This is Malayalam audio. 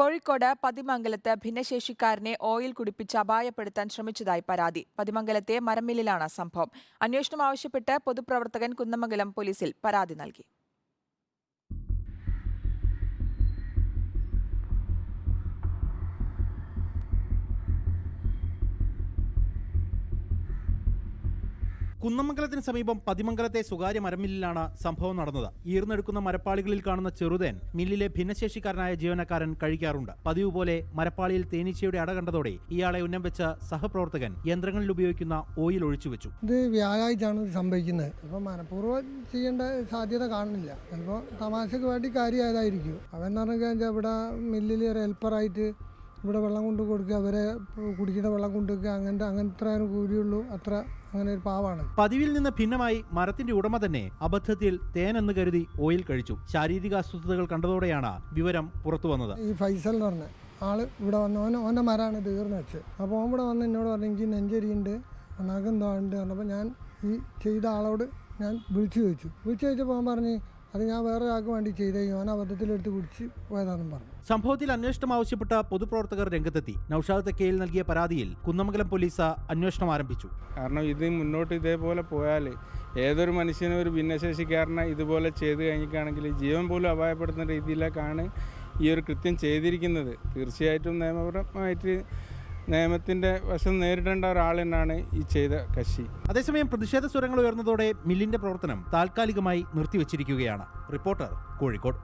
കോഴിക്കോട് പതിമംഗലത്ത് ഭിന്നശേഷിക്കാരനെ ഓയിൽ കുടിപ്പിച്ച് അപായപ്പെടുത്താൻ ശ്രമിച്ചതായി പരാതി. പതിമംഗലത്തെ മരമില്ലിലാണ് സംഭവം. അന്വേഷണം ആവശ്യപ്പെട്ട് പൊതുപ്രവർത്തകൻ കുന്നമംഗലം പോലീസിൽ പരാതി നൽകി. കുന്നമംഗലത്തിന് സമീപം പതിമംഗലത്തെ സ്വകാര്യ മരമില്ലിലാണ് സംഭവം നടന്നത്. ഈർന്നെടുക്കുന്ന മരപ്പാളികളിൽ കാണുന്ന ചെറുതേൻ മില്ലിലെ ഭിന്നശേഷിക്കാരനായ ജീവനക്കാരൻ കഴിക്കാറുണ്ട്. പതിവ് പോലെ മരപ്പാളിയിൽ തേനീച്ചയുടെ അട കണ്ടതോടെ ഇയാളെ ഉന്നം വെച്ച സഹപ്രവർത്തകൻ യന്ത്രങ്ങളിൽ ഉപയോഗിക്കുന്ന ഓയിൽ ഒഴിച്ചുവെച്ചു. ഇത് വ്യാഴാഴ്ചയാണ് സംഭവിക്കുന്നത്. അപ്പോൾ മനഃപൂർവം ചെയ്യേണ്ട സാധ്യത കാണുന്നില്ല. ചിലപ്പോൾ തമാശക്ക് വേണ്ടി കാര്യമായതായിരിക്കും. അവൻ പറഞ്ഞു കഴിഞ്ഞാൽ ഇവിടെ മില്ലിൽ ഹെൽപ്പറായിട്ട് ഇവിടെ വെള്ളം കൊണ്ട് കൊടുക്കുക അവരെ കുടിക്കുന്ന വെള്ളം കൊണ്ടുവയ്ക്കുക അങ്ങനത്തെ അങ്ങനത്തെ കൂലിയുള്ളൂ അത്ര അങ്ങനെ ഒരു പാവാണ്. പതിവിൽ നിന്ന് ഭിന്നമായി മരത്തിന്റെ ഉടമ തന്നെ അബദ്ധത്തിൽ തേൻ എന്ന് കരുതി ഓയിൽ കഴിച്ചു. ശാരീരിക അസ്വസ്ഥതകൾ കണ്ടതോടെയാണ് വിവരം പുറത്തു വന്നത്. ഈ ഫൈസൽ എന്ന് പറഞ്ഞ ആൾ ഇവിടെ വന്ന് ഓൻ ഓന്റെ മരമാണ് തീർന്നു വെച്ച്. അപ്പോൾ ഓൻ ഇവിടെ വന്ന് എന്നോട് പറഞ്ഞു എനിക്ക് നെഞ്ചരിയുണ്ട് നഖെന്തോ ഉണ്ട്? പറഞ്ഞപ്പോൾ ഞാൻ ഈ ചെയ്ത ആളോട് ഞാൻ വിളിച്ചു ചോദിച്ചു. വിളിച്ചു ചോദിച്ചപ്പോൾ അവൻ പറഞ്ഞ് അത് ഞാൻ വേറെ ആൾക്ക് വേണ്ടി ചെയ്തേ ഓൻ അബദ്ധത്തിലെടുത്ത് കുടിച്ച് പോയതാണെന്നും പറഞ്ഞു. സംഭവത്തിൽ അന്വേഷണം ആവശ്യപ്പെട്ട പൊതുപ്രവർത്തകർ രംഗത്തെത്തി. നൌഷാദ് തെക്കയിൽ നൽകിയ പരാതിയിൽ കുന്നമംഗലം പോലീസ് അന്വേഷണം ആരംഭിച്ചു. കാരണം ഇത് മുന്നോട്ട് ഇതേപോലെ പോയാൽ ഏതൊരു മനുഷ്യനും ഒരു ഭിന്നശേഷിക്കാരനെ ഇതുപോലെ ചെയ്ത് കഴിഞ്ഞിട്ടാണെങ്കിൽ ജീവൻ പോലും അപായപ്പെടുത്തുന്ന രീതിയിലേക്കാണ് ഈ ഒരു കൃത്യം ചെയ്തിരിക്കുന്നത്. തീർച്ചയായിട്ടും നിയമപരമായിട്ട് നിയമത്തിന്റെ വശം നേരിടേണ്ട ഒരാൾ തന്നെയാണ് ഈ ചെയ്ത കക്ഷി. അതേസമയം പ്രതിഷേധ സ്വരങ്ങൾ ഉയർന്നതോടെ മില്ലിന്റെ പ്രവർത്തനം താൽക്കാലികമായി നിർത്തിവച്ചിരിക്കുകയാണ്. റിപ്പോർട്ടർ കോഴിക്കോട്.